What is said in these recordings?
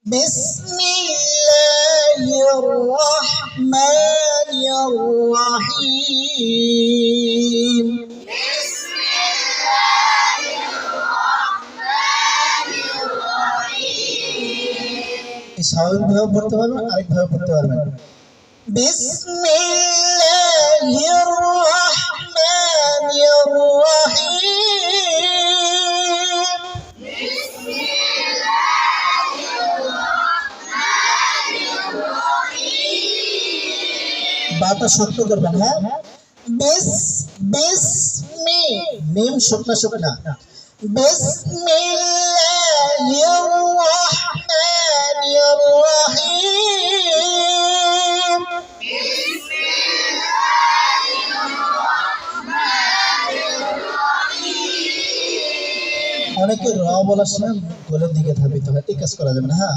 بسم الله الرحمن الرحيم এই স্বাভাবিকভাবে পড়তে পারবেন আরেকভাবে পড়তে পারবেন بسم الله বাটা শক্ত করবেন হ্যাঁ শুকনা শুকনা অনেকে র বলার সময় গোলের দিকে ধাবিত হয় ঠিক কাজ করা যাবে না হ্যাঁ?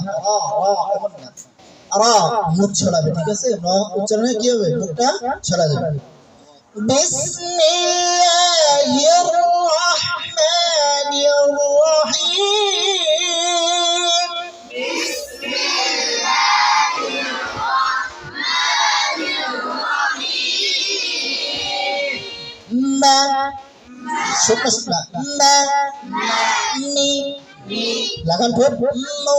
এমন না। র মুখ ছড়াবে ঠিক আছে র উচ্চারণে কি হবে মুখটা ছড়া যাবে বিসমিল্লাহির রহমানির রহিম মা শুকনা মা মি লাগান ঠোঁট মু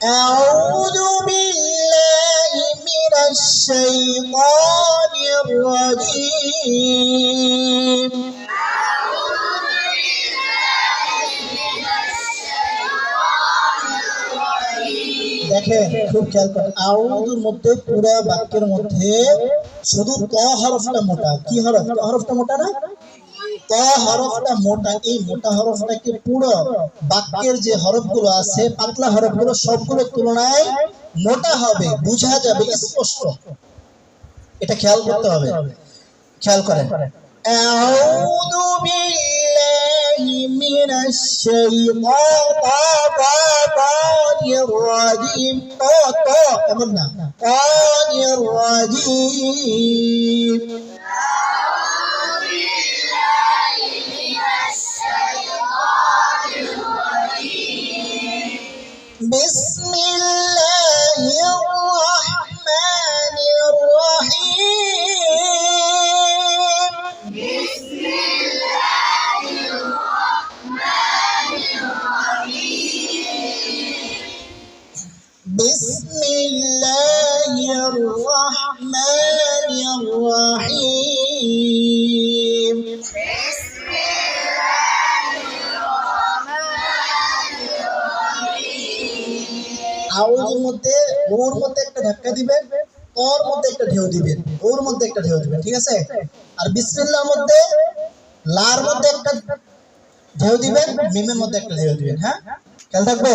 أعوذ بالله من الشيطان الرجيم দেখেন খুব খেয়াল করেন আউযুর মধ্যে পুরো বাক্যের মধ্যে শুধু ত হরফটা মোটা কি হরফ ত হরফটা মোটা না মোটা, এই মোটা বাক্যের যে আছে, পাতলা তুলনায় মোটা হবে যাবে এটা খেয়াল করতে হবে। খেয়াল করেন। না। بسم الله الرحمن الرحيم আউজের মধ্যে ওর মধ্যে একটা ধাক্কা দিবেন তোর মধ্যে একটা ঢেউ দিবেন ওর মধ্যে একটা ঢেউ দিবেন ঠিক আছে আর বিসমিল্লাহর মধ্যে লার মধ্যে একটা ঢেউ দিবেন মিমের মধ্যে একটা ঢেউ দিবেন হ্যাঁ খেয়াল থাকবে